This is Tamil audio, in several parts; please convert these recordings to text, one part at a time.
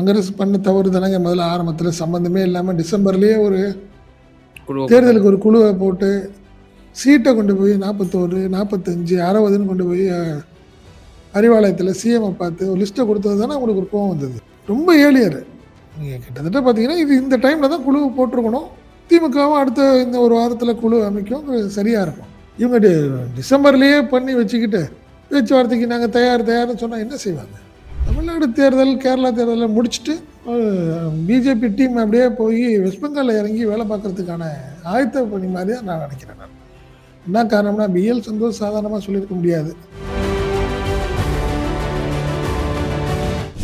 காங்கிரஸ் பண்ண தவறு தானங்க முதல்ல ஆரம்பத்தில். சம்மந்தமே இல்லாமல் டிசம்பர்லேயே ஒரு தேர்தலுக்கு ஒரு குழுவை போட்டு சீட்டை கொண்டு போய் நாற்பத்தோரு நாற்பத்தஞ்சு அறுபதுன்னு கொண்டு போய் அறிவாலயத்தில் சிஎம்ஐ பார்த்து ஒரு லிஸ்ட்டை கொடுத்தது தானே அவங்களுக்கு ஒரு கோவம் வந்தது. ரொம்ப ஏழியர் நீங்கள் கிட்டத்தட்ட பார்த்தீங்கன்னா இது இந்த டைமில் தான் குழு போட்டிருக்கணும். திமுகவும் அடுத்த இந்த ஒரு வாரத்தில் குழு அமைக்கும் சரியாக இருக்கும். இவங்க டிசம்பர்லேயே பண்ணி வச்சுக்கிட்டு பேச்சுவார்த்தைக்கு நாங்கள் தயார் தயார்னு சொன்னால் என்ன செய்வாங்க? தமிழ்நாடு தேர்தல் கேரளா தேர்தலை முடிச்சுட்டு பிஜேபி டீம் அப்படியே போய் வெஸ்ட் பெங்காலில் இறங்கி வேலை பார்க்கறதுக்கான ஆயத்த பணி மாதிரி தான் நான் நினைக்கிறேன் நான். என்ன காரணம்னா பிஎல் சந்தோஷ் சாதாரணமாக சொல்லியிருக்க முடியாது.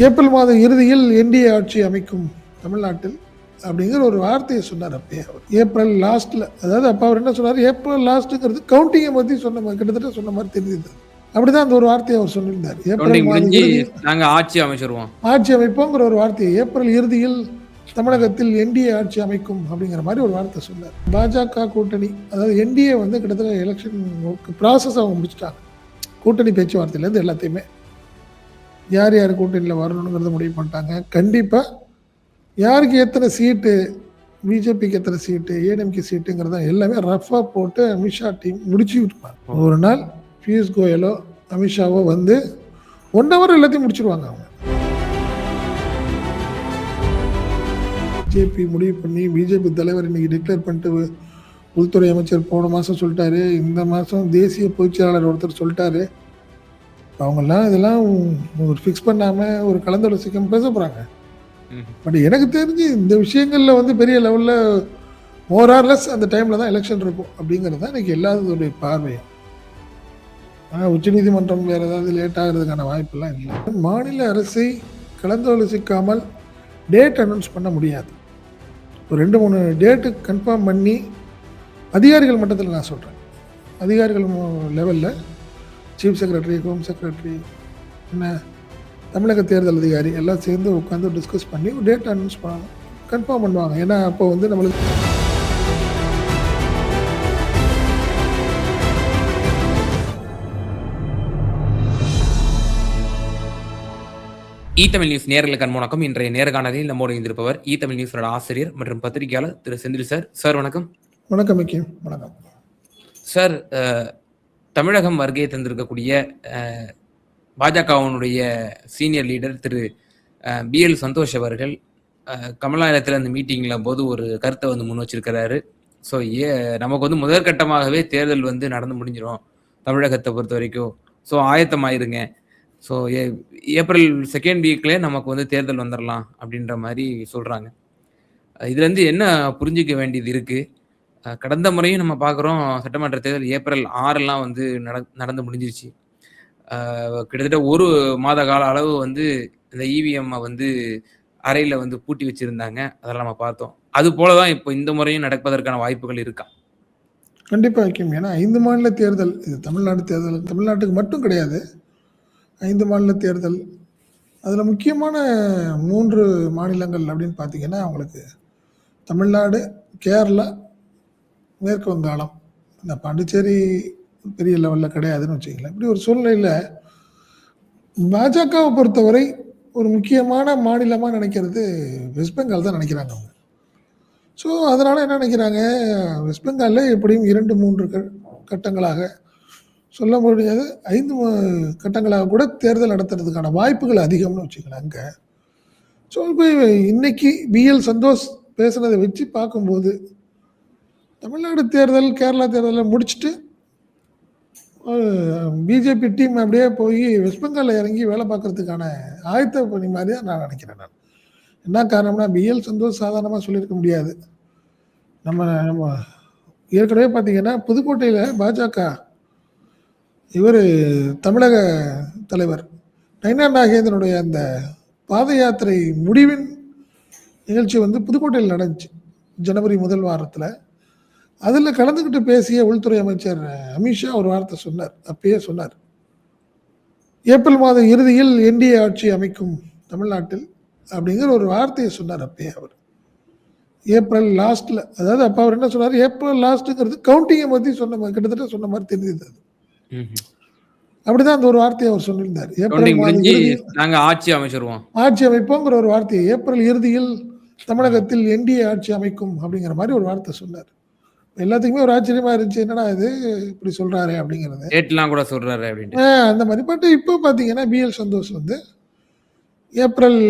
ஏப்ரல் மாத இறுதியில் என்டிஏ ஆட்சி அமைக்கும் தமிழ்நாட்டில் அப்படிங்கிற ஒரு வார்த்தையை சொன்னார் அப்பயே அவர். ஏப்ரல் லாஸ்ட்டில் அதாவது அப்போ அவர் என்ன சொன்னார்? ஏப்ரல் லாஸ்ட்டுங்கிறது கவுண்டிங்கை பற்றி சொன்ன மாதிரி கிட்டத்தட்ட சொன்ன மாதிரி தெரியுது. அப்படிதான் அந்த ஒரு வார்த்தையை அவர் சொல்லியிருந்தார். ஏப்ரல் நாங்க ஆட்சி அமைச்சிருவோம். ஆட்சி அமைப்போங்கிற ஒரு வார்த்தையை ஏப்ரல் இறுதியில் தமிழகத்தில் என்டிஏ ஆட்சி அமைக்கும் அப்படிங்கிற மாதிரி ஒரு வார்த்தை சொன்னார். பாஜக கூட்டணி அதாவது என்டிஏ வந்து கிட்டத்தட்ட எலெக்ஷன் ப்ராசஸ் அவங்க முடிச்சிட்டாங்க. கூட்டணி பேச்சுவார்த்தையிலேருந்து எல்லாத்தையுமே. யார் யார் கூட்டணியில் வரணுங்கிறத முடிவு பண்ணிட்டாங்க. கண்டிப்பாக யாருக்கு எத்தனை சீட்டு பிஜேபிக்கு எத்தனை சீட்டு ஏடிஎம்கே சீட்டுங்கிறத எல்லாமே ரஃபாக போட்டு அமித்ஷா டீம் முடிச்சு விட்டுருப்பாங்க. ஒரு நாள் பியூஷ் கோயலோ அமித்ஷாவோ வந்து ஒன் ஹவர் எல்லாத்தையும் முடிச்சிருவாங்க அவங்க. பிஜேபி முடிவு பண்ணி பிஜேபி தலைவர் இன்னைக்கு டிக்ளேர் பண்ணிட்டு உள்துறை அமைச்சர் போன மாதம் சொல்லிட்டாரு. இந்த மாதம் தேசிய பொதுச் செயலாளர் ஒருத்தர் சொல்லிட்டாரு. அவங்கெல்லாம் இதெல்லாம் ஒரு ஃபிக்ஸ் பண்ணாமல் ஒரு கலந்தாலோசிக்காம பேச போகிறாங்க. பட் எனக்கு தெரிஞ்சு இந்த விஷயங்களில் வந்து பெரிய லெவலில் மோரார்லெஸ் அந்த டைமில் தான் எலெக்ஷன் இருக்கும் அப்படிங்கிறது தான் இன்றைக்கி எல்லாத்தோடைய பார்வை ஆனால் உச்சநீதிமன்றம் வேறு ஏதாவது லேட் ஆகிறதுக்கான வாய்ப்பெல்லாம் இல்லை. மாநில அரசை கலந்தாலோசிக்காமல் டேட் அனௌன்ஸ் பண்ண முடியாது. ஒரு ரெண்டு மூணு டேட்டு கன்ஃபார்ம் பண்ணி அதிகாரிகள் மட்டத்தில் நான் சொல்கிறேன் அதிகாரிகள் லெவலில் சீஃப் செக்ரட்டரி ஹோம் செக்ரட்டரி என்ன தமிழக தேர்தல் அதிகாரி எல்லாம் சேர்ந்து உட்காந்து டிஸ்கஸ் பண்ணி ஒரு டேட் அனௌன்ஸ் பண்ணணும். கன்ஃபார்ம் பண்ணுவாங்க. ஏன்னா அப்போ வந்து நம்மளுக்கு இ தமிழ் நியூஸ் நேர்களுக்கு அன்பு வணக்கம். இன்றைய நேர்காணலில் நம்மோடு இருந்திருப்பவர் இ தமிழ் நியூஸோட ஆசிரியர் மற்றும் பத்திரிகையாளர் திரு செந்தில் சார். சார் வணக்கம். வணக்கம் வணக்கம். சார் தமிழகம் வருகை தந்திருக்கக்கூடிய பாஜகவினுடைய சீனியர் லீடர் திரு பிஎல் சந்தோஷ் அவர்கள் கமலாலயத்தில் அந்த மீட்டிங்கில் போது ஒரு கருத்தை வந்து முன் வச்சிருக்கிறாரு. ஸோ ஏ நமக்கு வந்து முதற்கட்டமாகவே தேர்தல் வந்து நடந்து முடிஞ்சிடும் தமிழகத்தை பொறுத்த வரைக்கும். ஸோ ஆயத்தமாயிருங்க. ஸோ ஏப்ரல் செகண்ட் வீக்லேயே நமக்கு வந்து தேர்தல் வந்துடலாம் அப்படின்ற மாதிரி சொல்கிறாங்க இதுலேருந்து என்ன புரிஞ்சிக்க வேண்டியது இருக்குது கடந்த முறையும் நம்ம பார்க்குறோம் சட்டமன்ற தேர்தல் ஏப்ரல் ஆறெல்லாம் வந்து நட நடந்து முடிஞ்சிருச்சு. கிட்டத்தட்ட ஒரு மாத கால அளவு வந்து இந்த இவிஎம்மை வந்து அறையில் வந்து பூட்டி வச்சுருந்தாங்க. அதெல்லாம் நம்ம பார்த்தோம். அது போல தான் இப்போ இந்த முறையும் நடப்பதற்கான வாய்ப்புகள் இருக்கா? கண்டிப்பாக வைக்கும் ஏன்னா ஐந்து மாநில தேர்தல் இது தமிழ்நாடு தேர்தல் தமிழ்நாட்டுக்கு மட்டும் கிடையாது. ஐந்து மாநில தேர்தல். அதில் முக்கியமான மூன்று மாநிலங்கள் அப்படின்னு பார்த்தீங்கன்னா அவங்களுக்கு தமிழ்நாடு கேரளா மேற்கு வங்காளம். இந்த பாண்டிச்சேரி பெரிய லெவலில் கிடையாதுன்னு வச்சுக்கலாம் இப்படி ஒரு சூழ்நிலையில் பாஜகவை பொறுத்தவரை ஒரு முக்கியமான மாநிலமாக நினைக்கிறது வெஸ்ட் பெங்கால் தான் நினைக்கிறாங்க அவங்க. ஸோ அதனால் என்ன நினைக்கிறாங்க? வெஸ்ட் பெங்காலில் எப்படியும் இரண்டு மூன்று க- கட்டங்களாக சொல்ல முடியாது. ஐந்து கட்டங்களாக கூட தேர்தல் நடத்துறதுக்கான வாய்ப்புகள் அதிகம்னு வச்சுக்கலாம் அங்கே ஸோ இப்போ இன்னைக்கு பிஎல் சந்தோஷ் பேசுனதை வச்சு பார்க்கும்போது தமிழ்நாடு தேர்தல் கேரளா தேர்தலை முடிச்சுட்டு பிஜேபி டீம் அப்படியே போய் வெஸ்ட் பெங்காலில் இறங்கி வேலை பார்க்குறதுக்கான ஆயத்த பணி மாதிரி தான் நான் நினைக்கிறேன் நான். என்ன காரணம்னா பிஎல் சந்தோஷ் சாதாரணமாக சொல்லியிருக்க முடியாது. நம்ம நம்ம ஏற்கனவே பார்த்தீங்கன்னா புதுக்கோட்டையில் பாஜக இவர் தமிழக தலைவர். நைனா நாகேந்திரனுடைய அந்த பாத யாத்திரை முடிவின் நிகழ்ச்சி வந்து புதுக்கோட்டையில் நடந்துச்சு ஜனவரி முதல் வாரத்தில். அதில் கலந்துக்கிட்டு பேசிய உள்துறை அமைச்சர் அமித்ஷா ஒரு வார்த்தை சொன்னார் அப்பயே சொன்னார். ஏப்ரல் மாத இறுதியில் என்டிஏ ஆட்சி அமைக்கும் தமிழ்நாட்டில் அப்படிங்கிற ஒரு வார்த்தையை சொன்னார் அப்பயே அவர். ஏப்ரல் லாஸ்ட்டில் அதாவது அப்போ அவர் என்ன சொன்னார்? ஏப்ரல் லாஸ்ட்டுங்கிறது கவுண்டிங்கை பற்றி சொன்ன மாதிரி கிட்டத்தட்ட சொன்ன மாதிரி தெரிஞ்சது அது. அப்படிதான் அந்த ஒரு வார்த்தையை அவர் சொல்லியிருந்தார். ஏப்ரல் நாங்க ஆட்சி அமைச்சிருவோம். ஆட்சி அமைப்போங்கிற ஒரு வார்த்தையை ஏப்ரல் இறுதியில் தமிழகத்தில் என்டிஏ ஆட்சி அமைக்கும் அப்படிங்கிற மாதிரி ஒரு வார்த்தை சொன்னார். எல்லாத்துக்குமே ஒரு ஆச்சரியமா இருந்துச்சு. என்னடா இது இப்படி சொல்றாரு அப்படிங்கிறது. டேட்லாம் கூட சொல்றாரு அப்படின்ட்டு. ஆஹ் அந்த மாதிரி. பட் இப்போ பார்த்தீங்கன்னா பிஎல் சந்தோஷ் வந்து ஏப்ரல்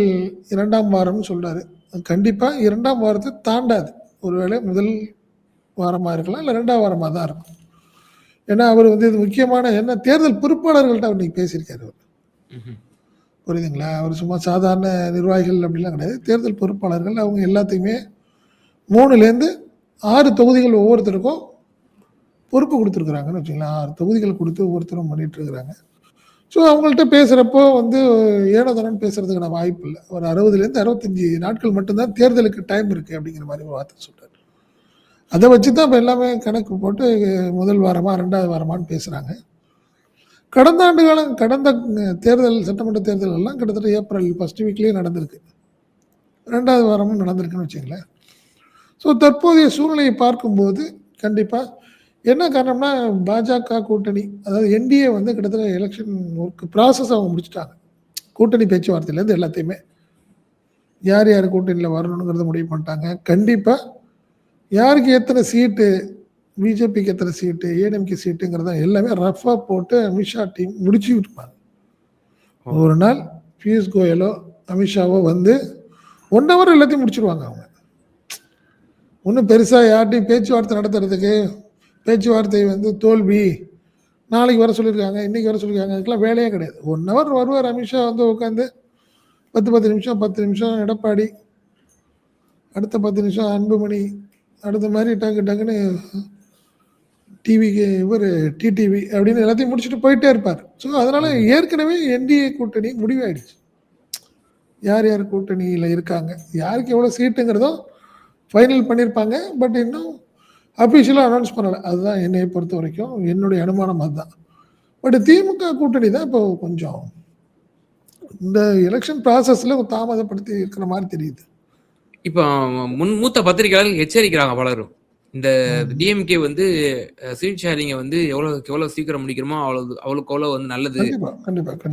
இரண்டாம் வாரம்னு சொல்றாரு. கண்டிப்பா இரண்டாம் வாரத்தை தாண்டாது. ஒருவேளை முதல் வாரமா இருக்கலாம் இல்லை ரெண்டாம் வாரமா தான் இருக்கும். ஏன்னா அவர் வந்து இது முக்கியமான என்ன தேர்தல் பொறுப்பாளர்கள்ட்ட அவர் இன்னைக்கு பேசியிருக்காரு அவர். புரியுதுங்களா? அவர் சும்மா சாதாரண நிர்வாகிகள் அப்படிலாம் கிடையாது. தேர்தல் பொறுப்பாளர்கள் அவங்க எல்லாத்தையுமே மூணுலேருந்து ஆறு தொகுதிகள் ஒவ்வொருத்தருக்கும் பொறுப்பு கொடுத்துருக்குறாங்கன்னு வச்சுக்கலாம் ஆறு தொகுதிகள் கொடுத்து ஒவ்வொருத்தரும் பண்ணிட்டு இருக்கிறாங்க ஸோ அவங்கள்ட்ட பேசுகிறப்போ வந்து ஏனோதானு பேசுறதுக்கான வாய்ப்பு இல்லை. ஒரு அறுபதுலேருந்து அறுபத்தஞ்சி நாட்கள் மட்டும்தான் தேர்தலுக்கு டைம் இருக்குது அப்படிங்கிற மாதிரி ஒரு வார்த்தை சொல்கிறார் அதை வச்சு தான் இப்போ எல்லாமே கணக்கு போட்டு முதல் வாரமா ரெண்டாவது வாரமான்னு பேசுகிறாங்க கடந்த ஆண்டு காலம் கடந்த தேர்தல் சட்டமன்ற தேர்தல் எல்லாம் கிட்டத்தட்ட ஏப்ரல் ஃபஸ்ட் வீக்லேயே நடந்திருக்கு. ரெண்டாவது வாரமும் நடந்திருக்குன்னு வச்சுங்களேன் ஸோ தற்போதைய சூழ்நிலையை பார்க்கும்போது கண்டிப்பாக என்ன காரணம்னா பாஜக கூட்டணி அதாவது என்டிஏ வந்து கிட்டத்தட்ட எலெக்ஷன் ஒர்க் ப்ராசஸ் அவங்க முடிச்சிட்டாங்க. கூட்டணி பேச்சுவார்த்தையிலேருந்து எல்லாத்தையுமே. யார் யார் கூட்டணியில் வரணுங்கிறத முடிவு பண்ணிட்டாங்க. கண்டிப்பாக யாருக்கு எத்தனை சீட்டு பிஜேபிக்கு எத்தனை சீட்டு ஏடிஎம்கே சீட்டுங்கிறத எல்லாமே ரஃபாக போட்டு அமித்ஷா டீம் முடிச்சு விட்டுருப்பாங்க ஒரு நாள் பியூஷ் கோயலோ அமித்ஷாவோ வந்து ஒன் ஹவர் எல்லாத்தையும் முடிச்சிருவாங்க அவங்க. ஒன்றும் பெருசாக யார்ட்டையும் பேச்சுவார்த்தை நடத்துறதுக்கு பேச்சுவார்த்தை வந்து தோல்வி நாளைக்கு வர சொல்லியிருக்காங்க இன்னைக்கு வர சொல்லியிருக்காங்க அதுக்கெல்லாம் வேலையே கிடையாது. ஒன் ஹவர் வருவார் அமித்ஷா வந்து உட்காந்து பத்து பத்து நிமிஷம் பத்து நிமிஷம் எடப்பாடி அடுத்த பத்து நிமிஷம் அன்புமணி அடுத்த மாதிரி டக்கு டக்குன்னு டிவிக்கு இவர் டிடிவி அப்படின்னு எல்லாத்தையும் முடிச்சுட்டு போயிட்டே இருப்பார். ஸோ அதனால ஏற்கனவே என்டிஏ கூட்டணி முடிவாயிடுச்சு. யார் யார் கூட்டணியில் இருக்காங்க யாருக்கு எவ்வளோ சீட்டுங்கிறதும் ஃபைனல் பண்ணியிருப்பாங்க பட் இன்னும் அஃபிஷியலாக அனௌன்ஸ் பண்ணலை. அதுதான் என்னையை பொறுத்த வரைக்கும் என்னுடைய அனுமானம் அதுதான். பட் திமுக கூட்டணி தான் இப்போ கொஞ்சம் இந்த எலெக்ஷன் ப்ராசஸில் தாமதப்படுத்தி இருக்கிற மாதிரி தெரியுது. இப்போ முன் மூத்த பத்திரிகையாளர்கள் எச்சரிக்கிறாங்க பலரும். இந்த டிஎம்கே வந்து சீட் ஷேரிங்க வந்து எவ்வளவுக்கு எவ்வளவு சீக்கிரம் முடிக்கிறோமோ அவ்வளவு அவ்வளவுக்கு அவ்வளவு வந்து நல்லது.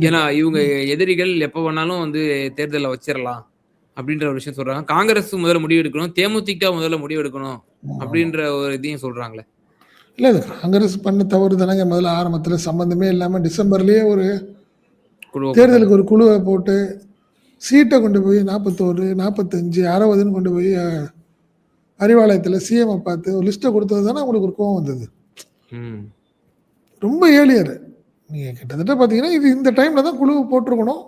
ஏன்னா இவங்க எதிரிகள் எப்ப வேணாலும் வந்து தேர்தலில் வச்சிடலாம் அப்படின்ற ஒரு விஷயம் சொல்றாங்க. காங்கிரஸ் முதல்ல முடிவு எடுக்கணும் தேமுதிக முதல்ல முடிவு எடுக்கணும் அப்படின்ற ஒரு இதையும் சொல்றாங்களே. இல்லை இது காங்கிரஸ் பண்ண தவறு தானங்க முதல்ல ஆரம்பத்தில் சம்மந்தமே இல்லாமல் டிசம்பர்லேயே ஒரு தேர்தலுக்கு ஒரு குழுவை போட்டு சீட்டை கொண்டு போய் நாற்பத்தோரு நாற்பத்தஞ்சு அறுபதுன்னு கொண்டு போய் அறிவாலயத்தில் சிஎம்ஐ பார்த்து ஒரு லிஸ்ட்டை கொடுத்தது தானே உங்களுக்கு ஒரு கோவம் வந்தது. ரொம்ப ஏழியர் நீங்கள் கிட்டத்தட்ட பார்த்தீங்கன்னா இது இந்த டைமில் தான் குழு போட்டிருக்கணும்.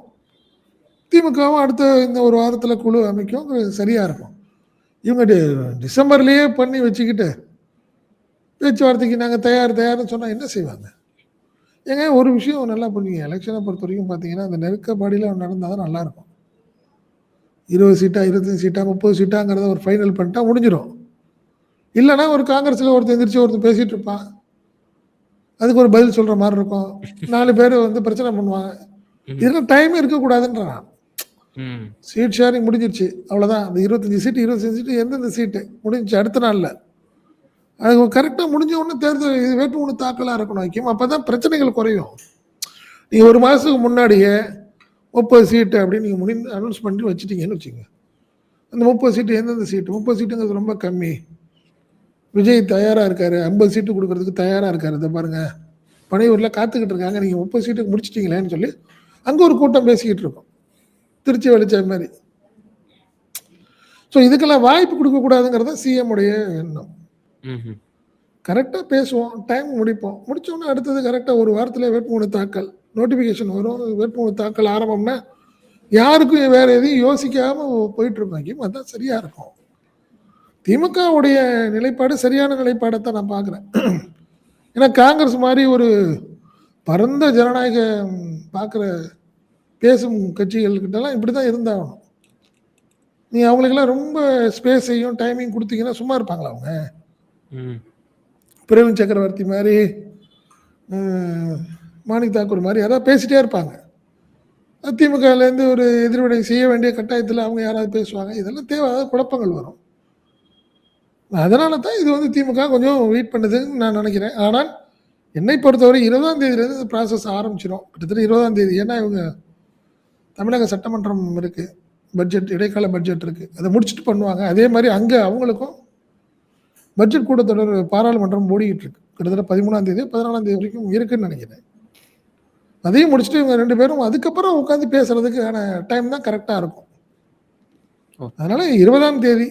திமுகவும் அடுத்த இந்த ஒரு வாரத்தில் குழு அமைக்கும் சரியாக இருக்கும். இவங்க டிசம்பர்லேயே பண்ணி வச்சுக்கிட்டு பேச்சுவார்த்தைக்கு நாங்கள் தயார் தயார்னு சொன்னால் என்ன செய்வாங்க? ஏங்க ஒரு விஷயம் நல்லா புரியுங்க எலெக்ஷனை பொறுத்த வரைக்கும் பார்த்தீங்கன்னா அந்த நெருக்கப்பாடியில் நடந்தால் தான் நல்லாயிருக்கும் இருபது சீட்டா இருபத்தஞ்சு சீட்டா முப்பது சீட்டாங்கிறத ஒரு ஃபைனல் பண்ணிட்டா முடிஞ்சிடும் இல்லைன்னா ஒரு காங்கிரஸில் ஒருத்தர் எந்திரிச்சு ஒருத்தர் பேசிகிட்டு இருப்பான். அதுக்கு ஒரு பதில் சொல்கிற மாதிரி இருக்கும். நாலு பேர் வந்து பிரச்சனை பண்ணுவாங்க. இதெல்லாம் டைமே இருக்கக்கூடாதுன்றான். சீட் ஷேரிங் முடிஞ்சிருச்சு. அவ்வளோதான் அந்த இருபத்தஞ்சி சீட்டு இருபத்தஞ்சு சீட்டு எந்தெந்த சீட்டு முடிஞ்சிச்சு அடுத்த நாளில். அது கரெக்டாக முடிஞ்ச உடனே தேர்தல் இது வேட்புமனு தாக்கலாக இருக்கணும். வைக்கும் அப்போ தான் பிரச்சனைகள் குறையும். நீங்கள் ஒரு மாதத்துக்கு முன்னாடியே முப்பது சீட்டு அப்படின்னு நீங்கள் முடி அனௌன்ஸ் பண்ணி வச்சுட்டீங்கன்னு வச்சுங்க அந்த முப்பது சீட்டு எந்தெந்த சீட்டு முப்பது சீட்டுங்கிறது ரொம்ப கம்மி. விஜய் தயாராக இருக்காரு. ஐம்பது சீட்டு கொடுக்கறதுக்கு தயாராக இருக்காரு. இதை பாருங்க. பனையூரில் காத்துக்கிட்டு இருக்காங்க. நீங்கள் முப்பது சீட்டுக்கு முடிச்சிட்டீங்களேன்னு சொல்லி அங்கே ஒரு கூட்டம் பேசிக்கிட்டு இருக்கோம். திருச்சி வெளிச்ச மாதிரி. ஸோ இதுக்கெல்லாம் வாய்ப்பு கொடுக்கக்கூடாதுங்கிறது சிஎம் உடைய எண்ணம். கரெக்டாக பேசுவோம். டைம் முடிப்போம். முடிச்சோன்னே அடுத்தது கரெக்டாக ஒரு வாரத்தில் வேட்புமனு தாக்கல். நோட்டிஃபிகேஷன் வரும். வேட்புமனு தாக்கல் ஆரம்பம்னா யாருக்கும் வேற எதையும் யோசிக்காம போயிட்டு இருக்கோம் அதான் சரியா இருக்கும். திமுகவுடைய நிலைப்பாடு சரியான நிலைப்பாடை தான் நான் பார்க்குறேன். ஏன்னா காங்கிரஸ் மாதிரி ஒரு பரந்த ஜனநாயகம் பார்க்குற பேசும் கட்சிகள்கிட்டலாம் இப்படி தான் இருந்தாகணும். நீ அவங்களுக்கெல்லாம் ரொம்ப ஸ்பேஸையும் டைமிங் கொடுத்தீங்கன்னா சும்மா இருப்பாங்களா அவங்க? பிரவீன் சக்கரவர்த்தி மாதிரி மாணிக் தாக்கூர் மாதிரி யாராவது பேசிட்டே இருப்பாங்க. திமுகலேருந்து ஒரு எதிர்வினை செய்ய வேண்டிய கட்டாயத்தில் அவங்க யாராவது பேசுவாங்க இதெல்லாம் தேவையான குழப்பங்கள் வரும். அதனால தான் இது வந்து திமுக கொஞ்சம் வெயிட் பண்ணுதுன்னு நான் நினைக்கிறேன். ஆனால் என்னை பொறுத்தவரை இருபதாம் தேதியிலேருந்து இந்த ப்ராசஸ் ஆரம்பிச்சிடும் கிட்டத்தட்ட இருபதாம் தேதி ஏன்னா இவங்க தமிழக சட்டமன்றம் இருக்குது பட்ஜெட் இடைக்கால பட்ஜெட் இருக்குது அதை முடிச்சுட்டு பண்ணுவாங்க. அதே மாதிரி அங்கே அவங்களுக்கும் பட்ஜெட் கூட்டத்தொடர் பாராளுமன்றம் ஓடிக்கிட்டு இருக்கு. கிட்டத்தட்ட பதிமூணாம் தேதி பதினாலாம் தேதி வரைக்கும் இருக்குன்னு நினைக்கிறேன். அதையும் முடிச்சுட்டு இவங்க ரெண்டு பேரும் அதுக்கப்புறம் உட்காந்து பேசுறதுக்கான டைம் தான் கரெக்டாக இருக்கும். அதனால இருபதாம் தேதி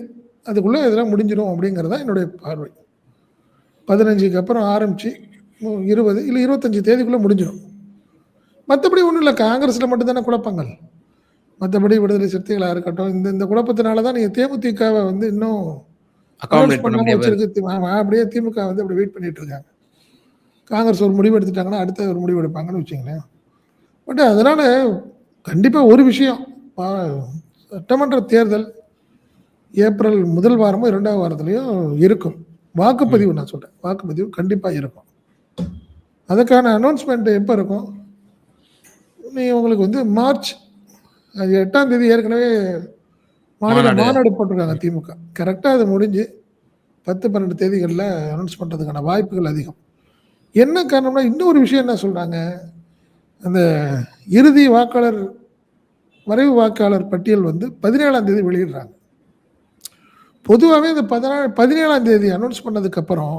அதுக்குள்ளே இதெல்லாம் முடிஞ்சிடும் அப்படிங்கிறது தான் என்னுடைய பார்வை. பதினஞ்சுக்கு அப்புறம் ஆரம்பித்து இருபது இல்லை இருபத்தஞ்சி தேதிக்குள்ளே முடிஞ்சிடும் மற்றபடி ஒன்றும் இல்லை காங்கிரஸில் மட்டும்தானே குழப்பங்கள். மற்றபடி விடுதலை சிறுத்தைகளாக இருக்கட்டும் இந்த இந்த குழப்பத்தினால தான் நீங்கள் தேமுதிகவை வந்து இன்னும் அப்படியே திமுக வந்து அப்படி வெயிட் பண்ணிட்டு இருக்காங்க. காங்கிரஸ் ஒரு முடிவு எடுத்துட்டாங்கன்னா அடுத்த ஒரு முடிவு எடுப்பாங்கன்னு வச்சுங்களேன் பட் அதனால கண்டிப்பா ஒரு விஷயம் பா- சட்டமன்ற தேர்தல் ஏப்ரல் முதல் வாரமோ இரண்டாவது வாரத்துலயும் இருக்கும். வாக்குப்பதிவு நான் சொல்றேன். வாக்குப்பதிவு கண்டிப்பா இருக்கும். அதுக்கான அனௌன்ஸ்மெண்ட் எப்போ இருக்கும்? நீ உங்களுக்கு வந்து மார்ச் எட்டாம் தேதி ஏற்கனவே மாநில. மாநாடு. போட்டிருக்காங்க திமுக. கரெக்டாக அது முடிஞ்சு பத்து பன்னெண்டு தேதிகளில் அனௌன்ஸ் பண்ணுறதுக்கான வாய்ப்புகள் அதிகம். என்ன காரணம்னா இன்னொரு விஷயம் என்ன சொல்கிறாங்க அந்த இறுதி வாக்காளர் வரைவு வாக்காளர் பட்டியல் வந்து பதினேழாம் தேதி வெளியிடுறாங்க. பொதுவாகவே இந்த பதினாலு பதினேழாம் தேதி அனௌன்ஸ் பண்ணதுக்கப்புறம்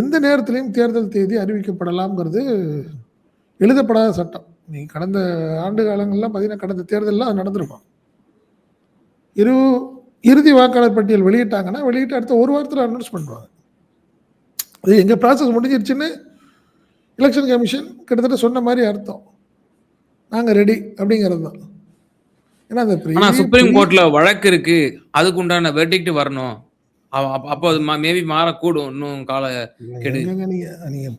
எந்த நேரத்திலையும் தேர்தல் தேதி அறிவிக்கப்படலாம்ங்கிறது எழுதப்படாத சட்டம். நீ கடந்த ஆண்டு காலங்கள்லாம் பார்த்தீங்கன்னா கடந்த தேர்தலில் அது நடந்திருக்கும். இரு இறுதி வாக்காளர் பட்டியல் வெளியிட்டாங்கன்னா வெளியிட்டு அடுத்த ஒரு வாரத்தில் அனௌன்ஸ் பண்ணுவாங்க. அது எங்கள் ப்ராசஸ் முடிஞ்சிருச்சுன்னு எலெக்ஷன் கமிஷன் கிட்டத்தட்ட சொன்ன மாதிரி அர்த்தம். நாங்கள் ரெடி அப்படிங்கிறது தான். ஏன்னா அந்த ஆனா பெரிய- சுப்ரீம் கோர்ட்ல வழக்கு இருக்கு. அதுக்கு உண்டான வெர்டிக்ட் வரணும் அப்ப- அது மேபி மாறக்கூடும். இன்னும் கால கெடு. நீங்க நீங்க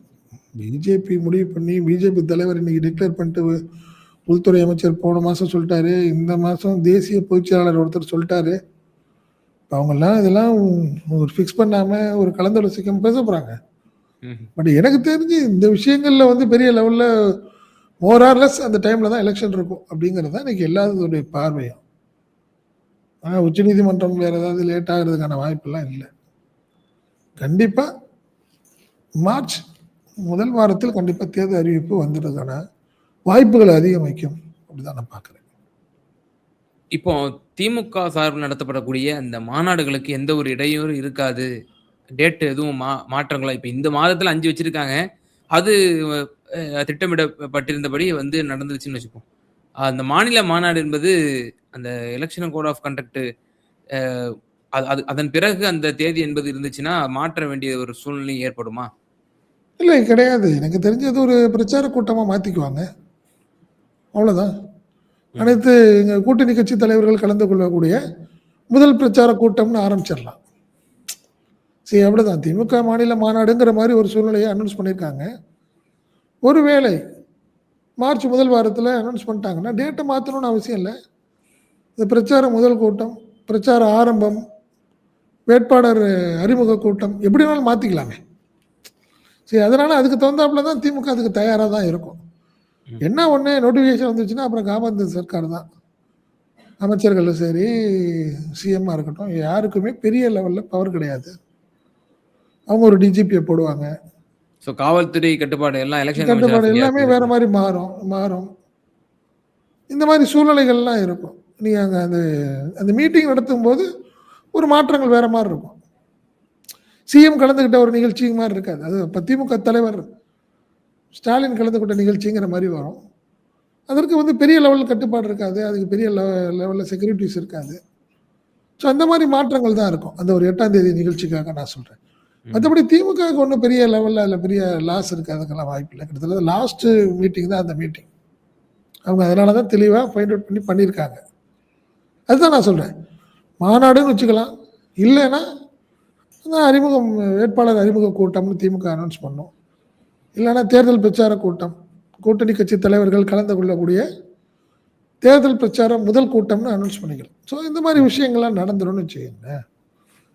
பிஜேபி முடிவு பண்ணி பிஜேபி தலைவர் இன்னைக்கு டிக்ளேர் பண்ணிட்டு உள்துறை அமைச்சர் போன மாசம் சொல்லிட்டாரு. இந்த மாசம் தேசிய பொதுச் செயலாளர் ஒருத்தர் சொல்லிட்டாரு. அவங்கெல்லாம் இதெல்லாம் ஒரு ஃபிக்ஸ் பண்ணாம ஒரு கலந்தாலோசிக்காம பேச போறாங்க. ம். பட் எனக்கு தெரிஞ்சு இந்த விஷயங்கள்ல வந்து பெரிய லெவல்ல மோரார்லெஸ் அந்த டைம்ல தான் எலெக்ஷன் இருக்கும் அப்படிங்கிறது தான் இன்னைக்கு எல்லாத்தோடைய பார்வையும். ஆனால் உச்சநீதிமன்றம் வேற ஏதாவது லேட் ஆகிறதுக்கான வாய்ப்பெல்லாம் இல்லை. கண்டிப்பா மார்ச் முதல் வாரத்தில் கண்டிப்பா தேர்தல் அறிவிப்பு வந்துடுறதுக்கான வாய்ப்புகள் அதிகமிக்கும் அப்படிதான் நான் பார்க்குறேன். இப்போ திமுக சார்பில் நடத்தப்படக்கூடிய அந்த மாநாடுகளுக்கு எந்த ஒரு இடையூறு இருக்காது. டேட் எதுவும் மா மாற்றங்களா? இப்போ இந்த மாதத்தில் அஞ்சு வச்சிருக்காங்க. அது திட்டமிடப்பட்டிருந்தபடி வந்து நடந்துருச்சுன்னு வச்சுப்போம். அந்த மாநில மாநாடு என்பது அந்த எலெக்ஷன் கோட் ஆஃப் கண்டக்ட் அது அதன் பிறகு அந்த தேதி என்பது இருந்துச்சுன்னா மாற்ற வேண்டிய ஒரு சூழ்நிலை ஏற்படுமா? இல்லை கிடையாது. எனக்கு தெரிஞ்சது ஒரு பிரச்சார கூட்டமாக மாற்றிக்குவாங்க அவ்வளோதான் அனைத்து எங்கள் கூட்டணி கட்சி தலைவர்கள் கலந்து கொள்ளக்கூடிய முதல் பிரச்சார கூட்டம்னு ஆரம்பிச்சிடலாம். சரி அப்படிதான். திமுக மாநில மாநாடுங்கிற மாதிரி ஒரு சூழ்நிலையை அனௌன்ஸ் பண்ணியிருக்காங்க. ஒருவேளை மார்ச் முதல் வாரத்தில் அனௌன்ஸ் பண்ணிட்டாங்கன்னா டேட்டை மாற்றணும்னு அவசியம் இல்லை. இந்த பிரச்சார முதல் கூட்டம் பிரச்சார ஆரம்பம் வேட்பாளர் அறிமுக கூட்டம் எப்படி வேணாலும் மாற்றிக்கலாமே சரி அதனால் அதுக்கு தகுந்தாப்புல தான் திமுக அதுக்கு தயாராக தான் இருக்கும். என்ன ஒன்று நோட்டிஃபிகேஷன் வந்துச்சுன்னா அப்புறம் காமந்த சர்க்கார் தான். அமைச்சர்களும் சரி சிஎம்மாக இருக்கட்டும் யாருக்குமே பெரிய லெவலில் பவர் கிடையாது. அவங்க ஒரு டிஜிபியை போடுவாங்க. ஸோ காவல்துறை கட்டுப்பாடு எல்லாம் எலெக்ஷன் கட்டுப்பாடு எல்லாமே வேற மாதிரி மாறும் மாறும். இந்த மாதிரி சூழ்நிலைகள்லாம் இருக்கும். நீங்கள் அங்கே அந்த அந்த மீட்டிங் நடத்தும் போது ஒரு மாற்றங்கள் வேற மாதிரி இருக்கும். சிஎம் கலந்துக்கிட்ட ஒரு நிகழ்ச்சி மாதிரி இருக்காது. அது திமுக தலைவர் ஸ்டாலின் கலந்துக்கிட்ட நிகழ்ச்சிங்கிற மாதிரி வரும். அதற்கு வந்து பெரிய லெவலில் கட்டுப்பாடு இருக்காது. அதுக்கு பெரிய லெவலில் செக்யூரிட்டிஸ் இருக்காது. ஸோ அந்த மாதிரி மாற்றங்கள் தான் இருக்கும். அந்த ஒரு எட்டாம் தேதி நிகழ்ச்சிக்காக நான் சொல்கிறேன் மற்றபடி திமுகவுக்கு ஒன்றும் பெரிய லெவலில் அதில் பெரிய லாஸ் இருக்குது அதுக்கெல்லாம் வாய்ப்பு இல்லை. கிட்டத்தட்ட லாஸ்ட்டு மீட்டிங் தான் அந்த மீட்டிங் அவங்க அதனால தான் தெளிவாக ஃபைண்ட் அவுட் பண்ணி பண்ணியிருக்காங்க. அதுதான் நான் சொல்கிறேன் மாநாடுன்னு வச்சுக்கலாம். இல்லைன்னா அறிமுகம் வேட்பாளர் அறிமுக கூட்டம்னு திமுக அனௌன்ஸ் பண்ணோம். இல்லைன்னா தேர்தல் பிரச்சார கூட்டம். கூட்டணி கட்சி தலைவர்கள் கலந்து கொள்ளக்கூடிய தேர்தல் பிரச்சாரம் முதல் கூட்டம்னு அனௌன்ஸ் பண்ணிக்கலாம் ஸோ இந்த மாதிரி விஷயங்கள்லாம் நடந்துடும் வச்சுக்கோங்க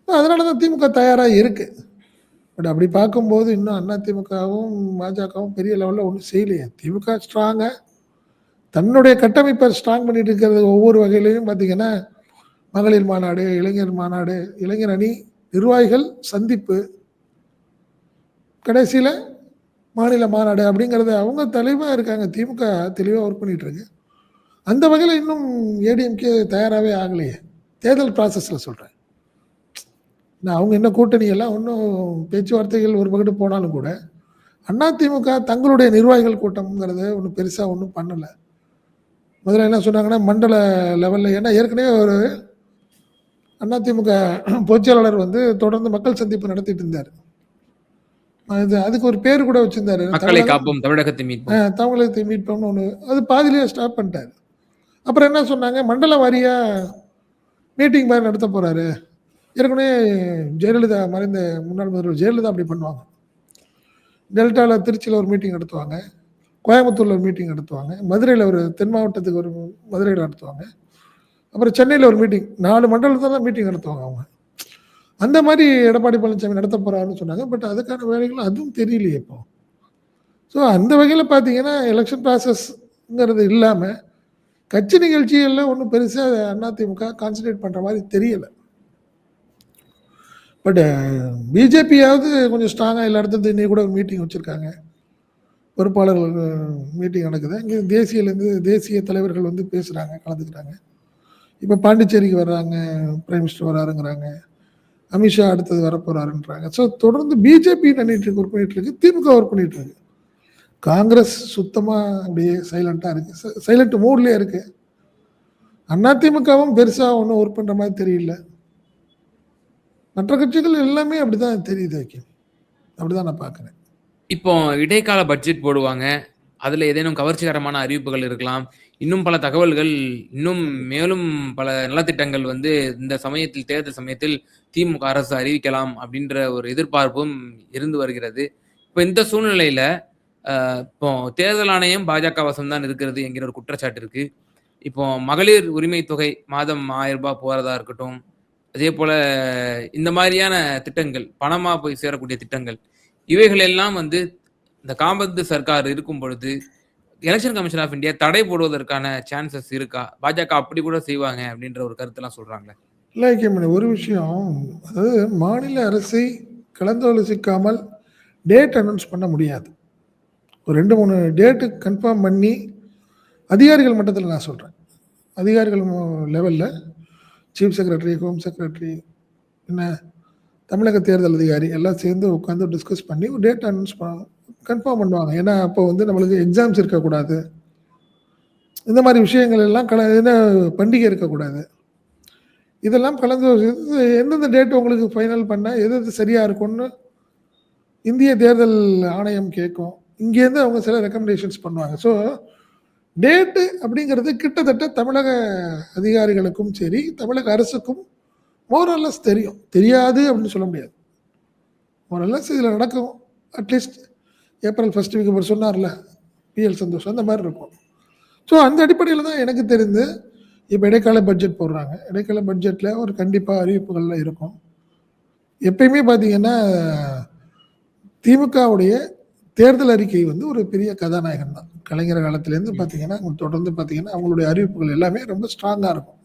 அதனால தான் திமுக தயாராக இருக்குது பட் அப்படி பார்க்கும்போது இன்னும் அண்ணா திமுகவும் பாஜகவும் பெரிய லெவலில் ஒன்றும் செய்யலையே. திமுக ஸ்ட்ராங்காக தன்னுடைய கட்டமைப்பை ஸ்ட்ராங் பண்ணிட்டு இருக்கிறது ஒவ்வொரு வகையிலையும் பார்த்தீங்கன்னா மகளிர் மாநாடு இளைஞர் மாநாடு இளைஞர் அணி நிர்வாகிகள் சந்திப்பு கடைசியில் மாநில மாநாடு அப்படிங்கிறத அவங்க தெளிவாக இருக்காங்க. திமுக தெளிவாக ஒர்க் பண்ணிகிட்ருக்கு அந்த வகையில் இன்னும் ஏடிஎம்கே தயாராகவே ஆகலையே. தேர்தல் ப்ராசஸில் சொல்கிறேன் நான் அவங்க என்ன கூட்டணியெல்லாம் ஒன்றும் பேச்சுவார்த்தைகள் ஒரு பக்கத்து போனாலும் கூட அதிமுக தங்களுடைய நிர்வாகிகள் கூட்டம்ங்கிறத ஒன்றும் பெருசாக ஒன்றும் பண்ணலை. முதல்ல என்ன சொன்னாங்கன்னா மண்டல லெவலில் ஏன்னா ஏற்கனவே ஒரு அதிமுக பொதுச்செயலாளர் வந்து தொடர்ந்து மக்கள் சந்திப்பு நடத்திட்டு இருந்தார். அது அதுக்கு ஒரு பேர் கூட வச்சிருந்தாரு. மக்களை காப்போம் தமிழகத்தை மீட்போம். தமிழகத்தை மீட்போம்னு ஒன்று அது பாதியிலேயே ஸ்டாப் பண்ணிட்டாரு. அப்புறம் என்ன சொன்னாங்க? மண்டல வாரியா மீட்டிங் மாதிரி நடத்த போறாரு. ஏற்கனவே ஜெயலலிதா மறைந்த முன்னாள் முதல்வர் ஜெயலலிதா அப்படி பண்ணுவாங்க. டெல்டாவில் திருச்சியில் ஒரு மீட்டிங் நடத்துவாங்க. கோயம்புத்தூரில் ஒரு மீட்டிங் நடத்துவாங்க. மதுரையில் ஒரு தென் மாவட்டத்துக்கு ஒரு மதுரையில் நடத்துவாங்க. அப்புறம் சென்னையில் ஒரு மீட்டிங் நாலு மண்டலத்தில் தான் மீட்டிங் நடத்துவாங்க அவங்க. அந்த மாதிரி எடப்பாடி பழனிசாமி நடத்த போகிறாருன்னு சொன்னாங்க. பட் அதுக்கான வேலைகள் அதுவும் தெரியலையே இப்போ. ஸோ அந்த வகையில் பார்த்தீங்கன்னா எலெக்ஷன் ப்ராசஸ்ங்கிறது இல்லாமல் கட்சி நிகழ்ச்சிகளில் ஒன்றும் பெருசாக அதிமுக கான்சன்ட்ரேட் பண்ணுற மாதிரி தெரியலை. பட் பிஜேபியாவது கொஞ்சம் ஸ்ட்ராங்காக எல்லா இடத்துல இன்னைக்கு கூட ஒரு மீட்டிங் வச்சுருக்காங்க. பொறுப்பாளர்கள் மீட்டிங் நடக்குது. இங்கே தேசியலேருந்து தேசிய தலைவர்கள் வந்து பேசுகிறாங்க கலந்துக்கிறாங்க. இப்போ பாண்டிச்சேரிக்கு வர்றாங்க பிரைம் மினிஸ்டர் வராருங்கிறாங்க. அமித்ஷா அடுத்தது வரப்போறாருன்றாங்க. ஸோ தொடர்ந்து பிஜேபி பண்ணிட்டு இருக்கு ஒர்க் பண்ணிட்டு இருக்கு திமுக ஒர்க் பண்ணிட்டு இருக்கு. காங்கிரஸ் சுத்தமாக அப்படியே சைலண்ட்டாக இருக்கு. சைலண்ட் மூட்லேயே இருக்கு. அதிமுகவும் பெருசாக ஒன்றும் ஒர்க் பண்ணுற மாதிரி தெரியல. மற்ற கட்சிகள் எல்லாமே அப்படிதான் தெரியுது வைக்கும் அப்படிதான் நான் பார்க்குறேன். இப்போ இடைக்கால பட்ஜெட் போடுவாங்க. அதில் ஏதேனும் கவர்ச்சிகரமான அறிவிப்புகள் இருக்கலாம். இன்னும் பல தகவல்கள் இன்னும் மேலும் பல நலத்திட்டங்கள் வந்து இந்த சமயத்தில் தேர்தல் சமயத்தில் திமுக அரசு அறிவிக்கலாம் அப்படின்ற ஒரு எதிர்பார்ப்பும் இருந்து வருகிறது. இப்போ இந்த சூழ்நிலையில இப்போ தேர்தல் ஆணையம் பாஜக வசம் தான் இருக்கிறது என்கிற ஒரு குற்றச்சாட்டு இருக்கு. இப்போ மகளிர் உரிமை தொகை மாதம் ஆயிரம் ரூபாய் போறதா இருக்கட்டும் அதே போல இந்த மாதிரியான திட்டங்கள் பணமா போய் சேரக்கூடிய திட்டங்கள் இவைகள் எல்லாம் வந்து இந்த காம்பந்து சர்க்கார் இருக்கும் பொழுது எலெக்ஷன் கமிஷன் ஆஃப் இந்தியா தடை போடுவதற்கான சான்சஸ் இருக்கா? பாஜக அப்படி கூட செய்வாங்க அப்படின்ற ஒரு கருத்தெல்லாம் சொல்றாங்களே. இல்லை ஒரு விஷயம். அதாவது மாநில அரசை கலந்தாலோசிக்காமல் டேட் அனௌன்ஸ் பண்ண முடியாது. ஒரு ரெண்டு மூணு டேட்டு கன்ஃபார்ம் பண்ணி அதிகாரிகள் மட்டத்தில் நான் சொல்கிறேன் அதிகாரிகள் லெவலில் சீஃப் செக்ரட்டரி ஹோம் செக்ரட்டரி என்ன தமிழக தேர்தல் அதிகாரி எல்லாம் சேர்ந்து உட்காந்து டிஸ்கஸ் பண்ணி ஒரு டேட் அனௌன்ஸ் பண்ண கன்ஃபார்ம் பண்ணுவாங்க. ஏன்னா அப்போ வந்து நம்மளுக்கு எக்ஸாம்ஸ் இருக்கக்கூடாது. இந்த மாதிரி விஷயங்கள் எல்லாம் கல என்ன பண்டிகை இருக்கக்கூடாது. இதெல்லாம் கலந்து இது எந்தெந்த டேட் உங்களுக்கு ஃபைனல் பண்ணால் எது எது சரியாக இருக்கும்னு இந்திய தேர்தல் ஆணையம் கேட்கும். இங்கேருந்து அவங்க சில ரெக்கமெண்டேஷன்ஸ் பண்ணுவாங்க. ஸோ டேட்டு அப்படிங்கிறது கிட்டத்தட்ட தமிழக அதிகாரிகளுக்கும் சரி தமிழக அரசுக்கும் மோரல்லஸ் தெரியும். தெரியாது அப்படின்னு சொல்ல முடியாது. மோரல்லஸ் இதில் நடக்கும். அட்லீஸ்ட் ஏப்ரல் ஃபர்ஸ்ட் வீக் இப்படி சொன்னார்ல பிஎல் சந்தோஷம் அந்த மாதிரி இருக்கும். ஸோ அந்த அடிப்படையில் தான் எனக்கு தெரிந்து இப்போ இடைக்கால பட்ஜெட் போடுறாங்க. இடைக்கால பட்ஜெட்டில் ஒரு கண்டிப்பாக அறிவிப்புகள்லாம் இருக்கும். எப்பயுமே பார்த்தீங்கன்னா திமுகவுடைய தேர்தல் அறிக்கை வந்து ஒரு பெரிய கதாநாயகன் தான். கலைஞர் காலத்துலேருந்து பார்த்தீங்கன்னா அவங்க தொடர்ந்து பார்த்தீங்கன்னா அவங்களுடைய அறிவிப்புகள் எல்லாமே ரொம்ப ஸ்ட்ராங்காக இருக்கும்.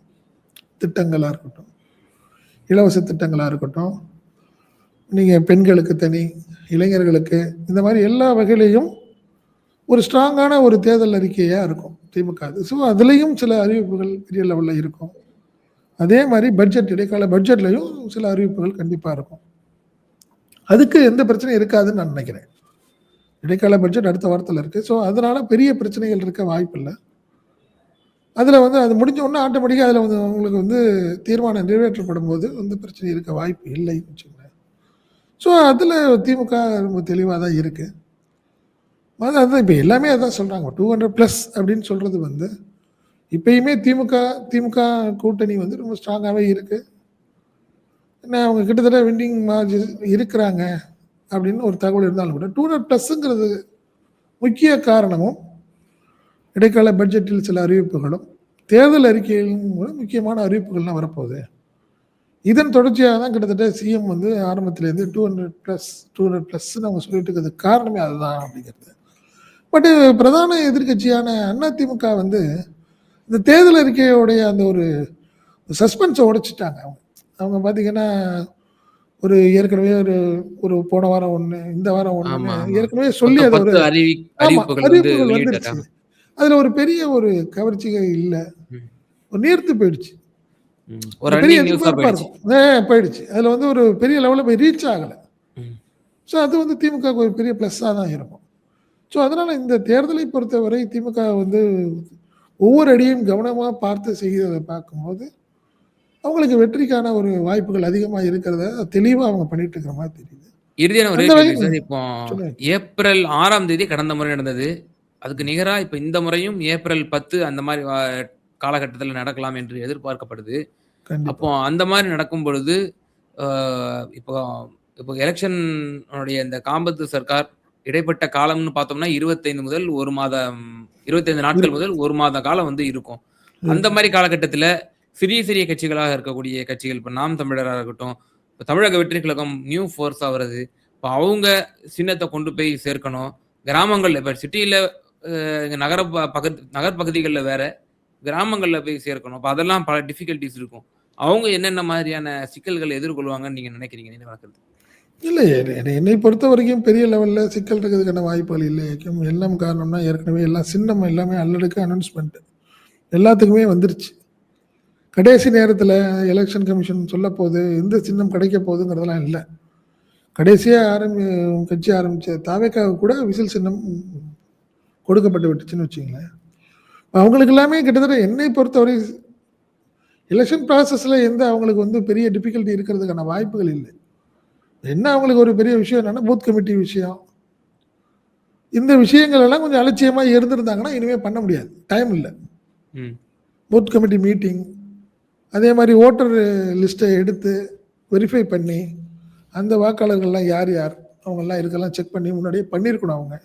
திட்டங்களாக இருக்கட்டும் இலவச திட்டங்களாக இருக்கட்டும் நீங்கள் பெண்களுக்கு தனி இளைஞர்களுக்கு இந்த மாதிரி எல்லா வகையிலையும் ஒரு ஸ்ட்ராங்கான ஒரு தேர்தல் அறிக்கையாக இருக்கும் திமுக. அது ஸோ அதுலேயும் சில அறிவிப்புகள் பெரிய லெவலில் இருக்கும். அதே மாதிரி பட்ஜெட் இடைக்கால பட்ஜெட்லையும் சில அறிவிப்புகள் கண்டிப்பாக இருக்கும். அதுக்கு எந்த பிரச்சனையும் இருக்காதுன்னு நான் நினைக்கிறேன். இடைக்கால பட்ஜெட் அடுத்த வாரத்தில் இருக்குது ஸோ அதனால் பெரிய பிரச்சனைகள் இருக்க வாய்ப்பில்லை. அதில் வந்து அது முடிஞ்ச உடனே ஆட்டோமேட்டிக்காக அதில் வந்து உங்களுக்கு வந்து தீர்மானம் நிறைவேற்றப்படும் போது வந்து பிரச்சனை இருக்க வாய்ப்பு இல்லைன்னு வச்சுக்கோங்களேன் ஸோ அதில் திமுக ரொம்ப தெளிவாக தான் இருக்குது அது அதுதான் இப்போ எல்லாமே அதான் சொல்கிறாங்க டூ ஹண்ட்ரட் ப்ளஸ் அப்படின்னு சொல்கிறது வந்து இப்பயுமே திமுக திமுக கூட்டணி வந்து ரொம்ப ஸ்ட்ராங்காகவே இருக்குது ஏன்னா அவங்க கிட்டத்தட்ட வின்னிங் மார்ஜின் இருக்கிறாங்க அப்படின்னு ஒரு தகவல் இருந்தாலும் கூட டூ ஹண்ட்ரட் ப்ளஸ்ஸுங்கிறது முக்கிய காரணமும் இடைக்கால பட்ஜெட்டில் சில அறிவிப்புகளும் தேர்தல் அறிக்கையிலும் கூட முக்கியமான அறிவிப்புகள்லாம் வரப்போகுது. இதன் தொடர்ச்சியாக தான் கிட்டத்தட்ட சிஎம் வந்து ஆரம்பத்திலேருந்து two hundred plus two hundred ப்ளஸ்ன்னு அவங்க சொல்லிட்டு இருக்கிறது காரணமே அதுதான் அப்படிங்கிறது பட்டு பிரதான எதிர்க்கட்சியான அதிமுக வந்து இந்த தேர்தல் அறிக்கையோடைய அந்த ஒரு சஸ்பென்ஸை உடைச்சிட்டாங்க அவங்க அவங்க பார்த்தீங்கன்னா ஒரு ஏற்கனவே ஒரு ஒரு போன வாரம் ஒண்ணு, இந்த வாரம் ஆமா. ஏற்கனவே சொல்லி அத ஒரு 10 அறிவி ஆமா அறிவிப்புகள் வந்து அறிவிப்புகள் வந்துருச்சு. அதுல ஒரு பெரிய ஒரு கவர்ச்சிகள் இல்ல. ஒரு நீர்த்து போயிடுச்சு. ஒரு பெரிய போயிடுச்சு. இருக்கும். ஆ போயிடுச்சு. அதுல வந்து ஒரு பெரிய லெவல்ல போய் ரீச் ஆகல. ஸோ அது வந்து திமுகவுக்கு ஒரு பெரிய ப்ளஸ்ஸா தான் இருக்கும். ஸோ அதனால இந்த தேர்தலை பொறுத்தவரை திமுக வந்து ஒவ்வொரு அடியும் கவனமா பார்த்து செய்கிறத பார்க்கும்போது, அவங்களுக்கு வெற்றிக்கான ஒரு வாய்ப்புகள் அதிகமா இருக்கிறத தெளிவா அவங்க பண்ணிட்டு இருக்கிற மாரி தெரியுது. இறுதியான ஒரே. இப்போ. ஏப்ரல் 6ஆம் தேதி கடந்த முறை நடந்தது. அதுக்கு நிகரா இப்ப இந்த முறையும் ஏப்ரல் 10 அந்த வ காலகட்டத்தில நடக்கலாம் என்று எதிர்பார்க்கப்படுது. அப்போ அந்த மாரி நடக்கும் பொழுது, இப்போ இப்போ எலக்ஷன் உடைய இந்த காம்பத்து சர்க்கார் இடைப்பட்ட காலம்னு பார்த்தோம்னா 25 முதல் 1 மாதம் 25 நாட்கள். முதல் 1 மாத காலம் வந்து இருக்கும். அந்த. மாரி காலகட்டத்தில சிறிய சிறிய கட்சிகளாக இருக்கக்கூடிய கட்சிகள், இப்ப நாம் தமிழரா இருக்கட்டும், இப்ப தமிழக வெற்றி கழகம் நியூ ஃபோர்ஸா வருது. இப்ப அவங்க சின்னத்த கொண்டு போய் சேர்க்கணும். கிராமங்கள்ல இப்ப சிட்டில அ நகர ப பகத் நகர் பகுதிகள்ல வேற, கிராமங்களில் போய் சேர்க்கணும். அப்போ அதெல்லாம் பல டிஃபிகல்ட்டிஸ் இருக்கும். அவங்க என்னென்ன மாதிரியான சிக்கல்களை எதிர்கொள்வாங்கன்னு நீங்கள் நினைக்கிறீங்க? நீங்க பார்க்கிறது. இல்ல என்னை என்னை பொறுத்தவரைக்கும் பெரிய லெவலில் சிக்கல் இருக்கிறதுக்கான வாய்ப்புகள் இல்லை. எல்லாம் காரணம்னா ஏற்கனவே எல்லாம் சின்னம் எல்லாமே அல்லடுக்க அனௌன்ஸ்மெண்ட் எல்லாத்துக்குமே வந்துருச்சு. கடைசி நேரத்தில் எலெக்ஷன் கமிஷன் சொல்லப்போகுது எந்த சின்னம் கிடைக்க போகுதுங்கிறதெல்லாம் இல்லை கடைசியாக ஆரம்பி கட்சி ஆரம்பித்த தாவேக்காவுக்கு கூட விசில் சின்னம் கொடுக்கப்பட்டு விட்டுச்சுன்னு வச்சுங்களேன் அவங்களுக்கு எல்லாமே கிட்டத்தட்ட என்னை பொறுத்தவரை எலக்ஷன் ப்ராசஸ்ல எந்த அவங்களுக்கு வந்து பெரிய டிஃபிகல்டி இருக்கிறதுக்கான வாய்ப்புகள் இல்ல. என்ன அவங்களுக்கு ஒரு பெரிய விஷயம் என்னன்னா, பூத் கமிட்டி விஷயம். இந்த விஷயங்கள் எல்லாம் கொஞ்சம் அலட்சியமா இருந்திருந்தாங்கன்னா, இனிமே பண்ண முடியாது. டைம் இல்ல. ம். பூத் கமிட்டி மீட்டிங், அதே மாரி ஓட்டர் லிஸ்ட்ட எடுத்து வெரிஃபை பண்ணி, அந்த வாக்காளர்கள்லாம் யார் யார்? அவங்கலாம் இருக்கலாம் செக் பண்ணி முன்னாடியே பண்ணியிருக்கணும் அவங்க.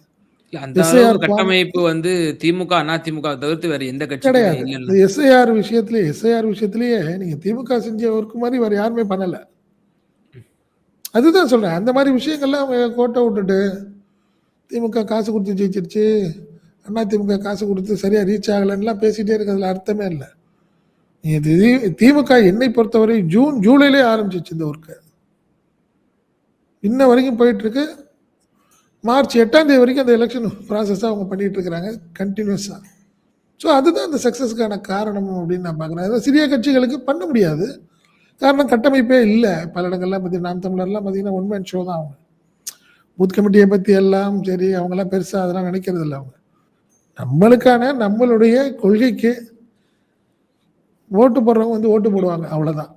அந்த கட்டமைப்பு வந்து திமுக, அதிமுக தவிர்த்து வேற எந்த கட்சிக்குமே கிடையாது. எஸ்ஐஆர் விஷயத்திலேயே எஸ்ஐஆர் விஷயத்திலேயே நீங்க திமுக செஞ்ச ஒர்க் மாரி வேற யாருமே பண்ணல. அதுதான் சொல்றேன். அந்த மாரி விஷயங்கள்லாம் அவங்க கோட்ட விட்டுட்டு, திமுக காசு குடுத்து ஜெயிச்சிருச்சு. அதிமுக காசு குடுத்து சரியா ரீச் ஆகலன்னுலாம் பேசிட்டே இருக்கிறதுல அர்த்தமே இல்ல. திமுக என்னை பொறுத்தவரை ஜூன், ஜூலைலயே ஆரம்பிச்சுருச்சு இந்த ஒர்க்க. இன்ன வரைக்கும் போயிட்டுருக்கு. மார்ச் எட்டாம் தேதி வரைக்கும் அந்த எலெக்ஷன் ப்ராசஸாக அவங்க பண்ணிகிட்டு இருக்கிறாங்க கன்டினியூஸா. ஸோ அதுதான் அந்த சக்ஸஸ்க்கான காரணம் அப்படின்னு நான் பார்க்குறேன். அதாவது சிறிய கட்சிகளுக்கு பண்ண முடியாது. காரணம் கட்டமைப்பே இல்லை பல இடங்கள்லாம் பார்த்தீங்கன்னா, நாம் தமிழர்லாம் பார்த்தீங்கன்னா, ஒன் மேன் ஷோ தான் அவங்க. பூத் கமிட்டியை பற்றி எல்லாம் சரி, அவங்களாம் பெருசாக அதெல்லாம் நினைக்கிறது இல்லை அவங்க. நம்மளுக்கான நம்மளுடைய கொள்கைக்கு ஓட்டு போடுறவங்க வந்து ஓட்டு போடுவாங்க. அவ்வளோதான்.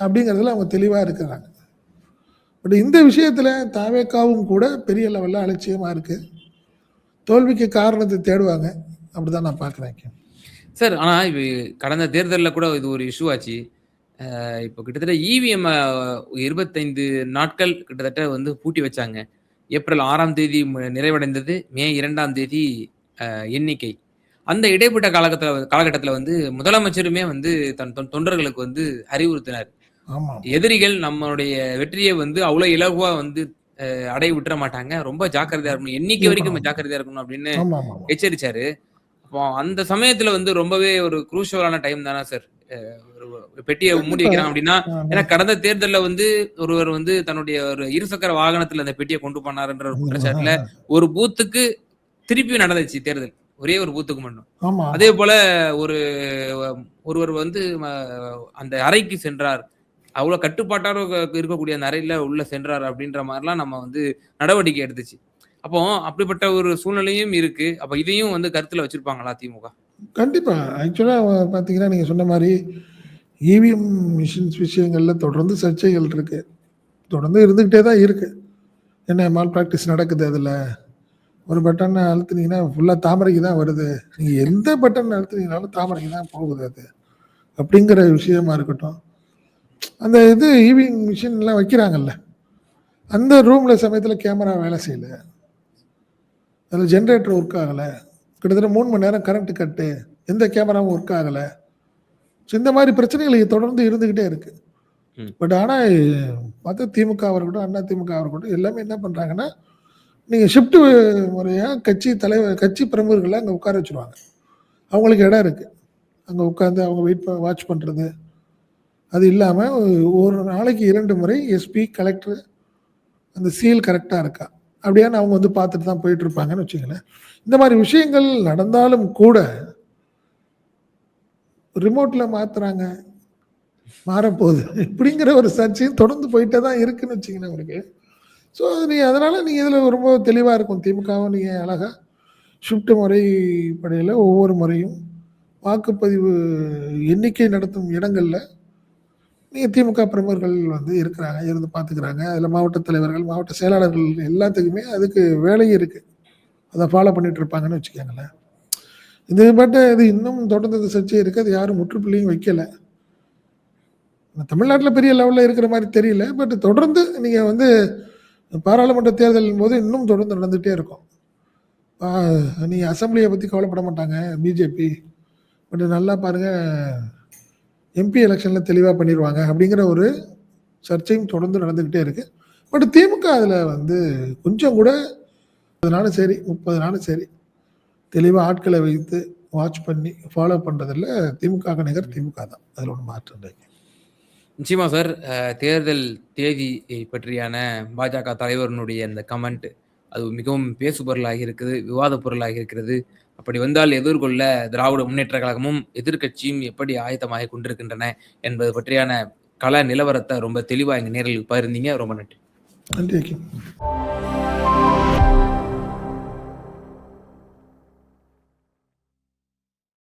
அப்படிங்கிறதுல அவங்க தெளிவாக இருக்கிறாங்க. பட் இந்த விஷயத்தில் தாவேக்காவும் கூட பெரிய லெவலில் அலட்சியமாக இருக்குது தோல்விக்கு காரணத்தை தேடுவாங்க. அப்படிதான் நான் பார்க்குறேன். சார், ஆனால் இது கடந்த தேர்தலில் கூட இது ஒரு இஷ்யூ ஆச்சு. இப்போ கிட்டத்தட்ட இவிஎம் 25 நாட்கள் கிட்டத்தட்ட வந்து பூட்டி வச்சாங்க. ஏப்ரல் ஆறாம் தேதி நிறைவடைந்தது. மே இரண்டாம் தேதி எண்ணிக்கை. அந்த இடைப்பட்ட காலகட்டத்தில் காலகட்டத்தில் வந்து முதலமைச்சருமே வந்து தன் தொண்டர்களுக்கு வந்து அறிவுறுத்தினார். எதிரிகள் நம்மளுடைய வெற்றிய வந்து அவ்வளோ இலகுவா வந்து அடைய விட்டுற மாட்டாங்க. ரொம்ப ஜாக்கிரதையா இருக்கணும். எண்ணிக்கை வரைக்கும் நம்ம ஜாக்கிரதையா இருக்கணும் அப்படின்னு. எச்சரிச்சாரு. அப்போ அந்த சமயத்தில வந்து ரொம்பவே ஒரு குரூஷியலான டைம் தானே சார். பெட்டிய மூடி. வைக்கிறான் அப்படின்னா. ஏன்னா கடந்த தேர்தல்ல வந்து ஒருவர் வந்து தன்னுடைய ஒரு இருசக்கர வாகனத்தில அந்த பெட்டிய கொண்டு போனாருன்ற ஒரு குற்றச்சாட்டுல ஒரு பூத்துக்கு திருப்பியும் நடந்துச்சு தேர்தல். ஒரே ஒரு பூத்துக்கு மட்டும். அதே போல ஒரு ஒருவர் வந்து அந்த அறைக்கு சென்றார். அவ்வளோ கட்டுப்பாட்டாக இருக்கக்கூடிய அந்த அறையில உள்ள சென்றார் அப்படின்ற மாதிரிலாம் நம்ம வந்து நடவடிக்கை எடுத்துச்சு. அப்போ அப்படிப்பட்ட ஒரு சூழ்நிலையும் இருக்கு. அப்போ இதையும் வந்து கருத்தில் வச்சிருப்பாங்களா திமுக? கண்டிப்பா. ஆக்சுவலாக பார்த்தீங்கன்னா, நீங்கள் சொன்ன மாதிரி இவிஎம் மிஷின்ஸ் விஷயங்களில் தொடர்ந்து சர்ச்சைகள் இருக்கு. தொடர்ந்து இருந்துக்கிட்டே தான் இருக்கு. என்ன மால் ப்ராக்டிஸ் நடக்குது அதில் ஒரு பட்டன் அழுத்துனீங்கன்னா, ஃபுல்லாக தாமரைக்கு தான் வருது. நீங்கள் எந்த பட்டன் அழுத்துனீங்கனாலும் தாமரைக்கு தான் போகுது அது. அப்படிங்கிற விஷயமா இருக்கட்டும். அந்த இது இவிஎம் மிஷின்லாம் வைக்கிறாங்கல்ல. அந்த ரூம்ல சமயத்தில கேமரா வேலை செய்யல. அதுல ஜெனரேட்டர் ஒர்க் ஆகல. கிட்டத்தட்ட 3 மணி நேரம் கரண்ட் கட்டு. எந்த கேமராவும் ஒர்க் ஆகல. ஸோ இந்த மாரி பிரச்சனைகள் தொடர்ந்து இருந்துகிட்டே இருக்கு. ம். பட் ஆனா மத்த திமுகவா இருக்கட்டும், அதிமுகவா இருக்கட்டும் எல்லாமே என்ன பண்றாங்கன்னா, நீங்க ஷிஃப்ட் முறையா கட்சி தலைவர் கட்சி பிரமுகர்கள அங்க உட்கார வச்சுருவாங்க. அவங்களுக்கு இடம் இருக்கு. அங்க உட்கார்ந்து அவங்க வெயிட் வாட்ச் பண்றது. அது இல்லாமல் ஒரு நாளைக்கு இரண்டு முறை எஸ்பி கலெக்டர் அந்த சீல் கரெக்டாக இருக்கா? அப்படியான்னு அவங்க வந்து பார்த்துட்டு தான் போயிட்டுருப்பாங்கன்னு வச்சுங்களேன் இந்த மாதிரி விஷயங்கள் நடந்தாலும் கூட ரிமோட்டில் மாற்றுறாங்க மாறப்போகுது. இப்படிங்கிற ஒரு சர்ச்சையும் தொடர்ந்து போயிட்டே தான் இருக்குன்னு வச்சுக்கங்களேன் உங்களுக்கு ஸோ நீ அதனால் நீங்கள் இதில் ரொம்ப தெளிவாக இருக்கும். திமுகவும் நீங்கள் அழகாக ஷிஃப்ட் முறைப்படையில் ஒவ்வொரு முறையும் வாக்குப்பதிவு எண்ணிக்கை நடத்தும் இடங்களில் திமுக பிரமுகர்கள் வந்து இருக்கிறாங்க இருந்து பார்த்துக்கிறாங்க அதில் மாவட்ட தலைவர்கள் மாவட்ட செயலாளர்கள் எல்லாத்துக்குமே அதுக்கு வேலையும் இருக்குது அதை ஃபாலோ பண்ணிட்டு இருப்பாங்கன்னு வச்சுக்கோங்களேன். இது பட்டு இது இன்னும் தொடர்ந்து சர்ச்சை இருக்குது அது யாரும் முற்றுப்புள்ளியும் வைக்கலை. தமிழ்நாட்டில் பெரிய லெவலில் இருக்கிற மாதிரி தெரியல. பட் தொடர்ந்து நீங்கள் வந்து பாராளுமன்ற தேர்தலின் போது இன்னும் தொடர்ந்து நடந்துகிட்டே இருக்கும். நீங்கள் அசம்பிளியை பற்றி கவலைப்பட மாட்டாங்க பிஜேபி. பட் நல்லா பாருங்கள் எம்பி எலெக்ஷனில் தெளிவாக பண்ணிடுவாங்க அப்படிங்கிற ஒரு சர்ச்சையும் தொடர்ந்து நடந்துக்கிட்டே இருக்குது பட் திமுக அதில் வந்து கொஞ்சம் கூட முப்பது நாளும் சரி முப்பது நாளும் சரி தெளிவாக ஆட்களை வைத்து வாட்ச் பண்ணி ஃபாலோ பண்ணுறதில் திமுக நிகர் திமுக தான். அதில் ஒன்று மாற்றம் இல்லை. நிச்சயமா சார். தேர்தல் தேதி பற்றியான பாஜக தலைவரினுடைய அந்த கமெண்ட் அது மிகவும் பேசு பொருளாகி இருக்குது விவாத பொருளாகி இருக்கிறது. அப்படி வந்தால் எதிர்கொள்ள திராவிட முன்னேற்ற கழகமும் எதிர்க்கட்சியும் எப்படி ஆயத்தமாக கொண்டிருக்கின்றன என்பது பற்றியான கள நிலவரத்தை ரொம்ப தெளிவாக எங்கள் நேரில் பகிர்ந்தீங்க. ரொம்ப நன்றி. நன்றி